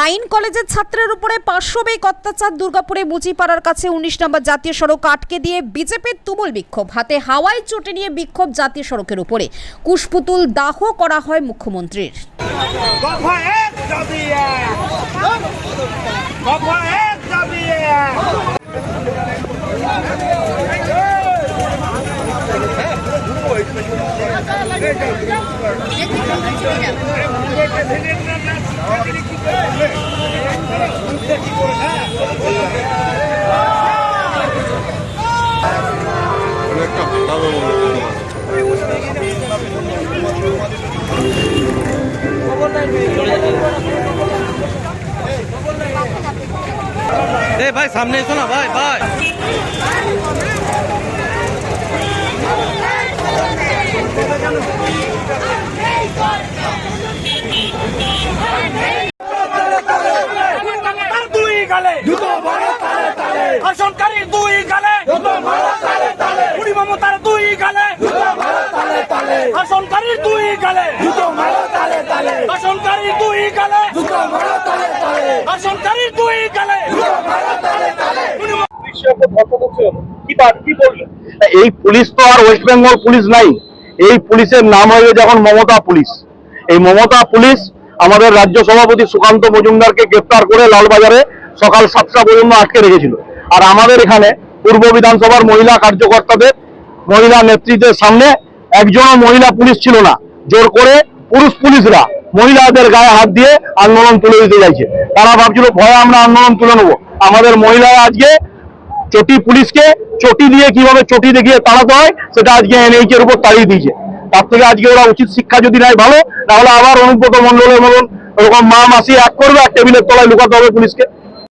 আইন কলেজের ছাত্রের উপরে পার্শ্ববিক অত্যাচার দুর্গাপুরে মুচিপাড়ার কাছে উনিশ নম্বর জাতীয় সড়ক আটকে দিয়ে বিজেপির তুমুল বিক্ষোভ হাতে হাওয়াই চটে নিয়ে বিক্ষোভ জাতীয় সড়কের উপরে কুশপুতুল দাহ করা হয় মুখ্যমন্ত্রীর এই ভাই সামনে এসো না ভাই ভাই। দুটো দুই গালে দুটো বড় তালে তালে বুড়ি মমতার দুই গালে দুটো বড় তালে তালে শাসনকারী দুই গালে দুটো বড় তালে তালে শাসনকারী দুই দুই গালে। এই পুলিশ তো আর ওয়েস্ট বেঙ্গল পুলিশ নাই। এই পুলিশের নাম হয়ে এখন মমতা পুলিশ। এই মমতা পুলিশ আমাদের রাজ্য সভাপতি সুকান্ত মজুমদারকে গ্রেপ্তার করে লালবাজারে সকাল সাতটা পর্যন্ত আটকে রেখেছিল। আর আমাদের এখানে পূর্ব বিধানসভার মহিলা কার্যকর্তাদের মহিলা নেতৃত্বের সামনে একজনও মহিলা পুলিশ ছিল না। জোর করে পুরুষ পুলিশরা মহিলাদের গায়ে হাত দিয়ে আন্দোলন তুলে দিতে চাইছে। তারা ভাবছিল, ভয়ে আমরা আন্দোলন তুলে নেব। আমাদের মহিলারা আজকে চটি পুলিশকে চটি দিয়ে কীভাবে চটি দেখিয়ে তাড়াতে হয়, সেটা আজকে এনএইচ এর উপর তাড়িয়ে দিয়েছে। তার থেকে আজকে ওরা উচিত শিক্ষা যদি নেয় ভালো তাহলে আবার অনুব্রত মন্ডলের মতন ওরকম মা মাসি এক করবে আর টেবিলের তলায় লুকাতে হবে পুলিশকে।